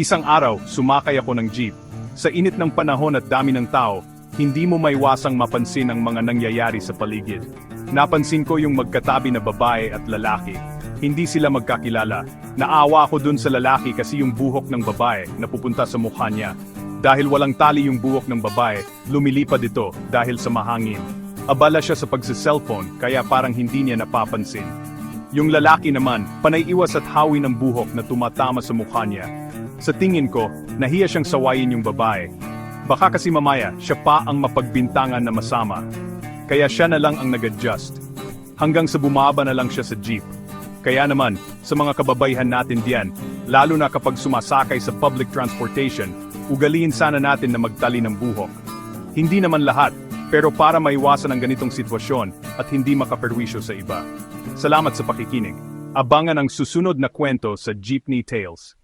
Isang araw, sumakay ako ng jeep. Sa init ng panahon at dami ng tao, hindi mo maiwasang mapansin ang mga nangyayari sa paligid. Napansin ko yung magkatabi na babae at lalaki. Hindi sila magkakilala. Naawa ako dun sa lalaki kasi yung buhok ng babae napupunta sa mukha niya. Dahil walang tali yung buhok ng babae, lumilipad ito dahil sa mahangin. Abala siya sa pagsa-cellphone kaya parang hindi niya napapansin. Yung lalaki naman, panay iwas at hawi ng buhok na tumatama sa mukha niya. Sa tingin ko, nahiya siyang sawayin yung babae. Baka kasi mamaya, siya pa ang mapagbintangan na masama. Kaya siya na lang ang nag-adjust. Hanggang sa bumaba na lang siya sa jeep. Kaya naman, sa mga kababayhan natin diyan, lalo na kapag sumasakay sa public transportation, ugaliin sana natin na magtali ng buhok. Hindi naman lahat, pero para maiwasan ang ganitong sitwasyon at hindi makaperwisyo sa iba. Salamat sa pakikinig. Abangan ang susunod na kwento sa Jeepney Tales.